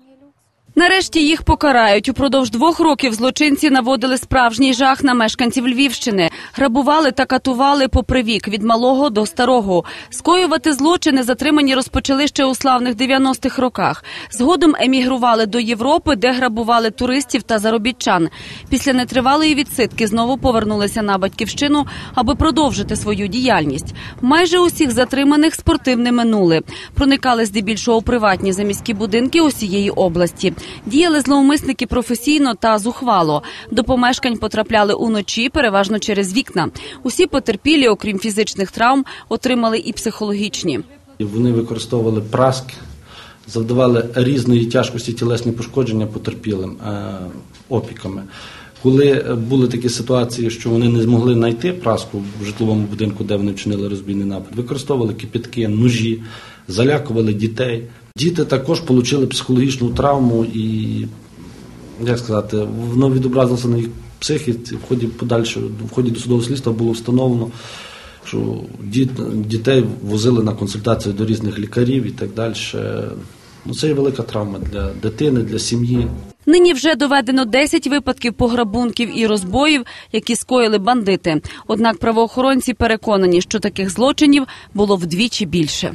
Angelux. Нарешті їх покарають. Упродовж двох років злочинці наводили справжній жах на мешканців Львівщини. Грабували та катували попри вік від малого до старого. Скоювати злочини затримані розпочали ще у славних 90-х роках. Згодом емігрували до Європи, де грабували туристів та заробітчан. Після нетривалої відсидки знову повернулися на батьківщину, аби продовжити свою діяльність. Майже усіх затриманих спортивне минуле. Проникали здебільшого приватні заміські будинки усієї області. Діяли зловмисники професійно та зухвало. До помешкань потрапляли уночі, переважно через вікна. Усі потерпілі, окрім фізичних травм, отримали і психологічні. Вони використовували праски, завдавали різної тяжкості тілесні пошкодження потерпілим е, опіками. Коли були такі ситуації, що вони не змогли знайти праску в житловому будинку, де вони вчинили розбійний напад, використовували кипятки, ножі, залякували дітей. Діти також отримали психологічну травму і, як сказати, воно відобразилося на їх психіці. В ході подальшого, в ході досудового слідства було встановлено, що діт- дітей возили на консультацію до різних лікарів і так далі. Ну, це є велика травма для дитини, для сім'ї. Нині вже доведено 10 випадків пограбунків і розбоїв, які скоїли бандити. Однак правоохоронці переконані, що таких злочинів було вдвічі більше.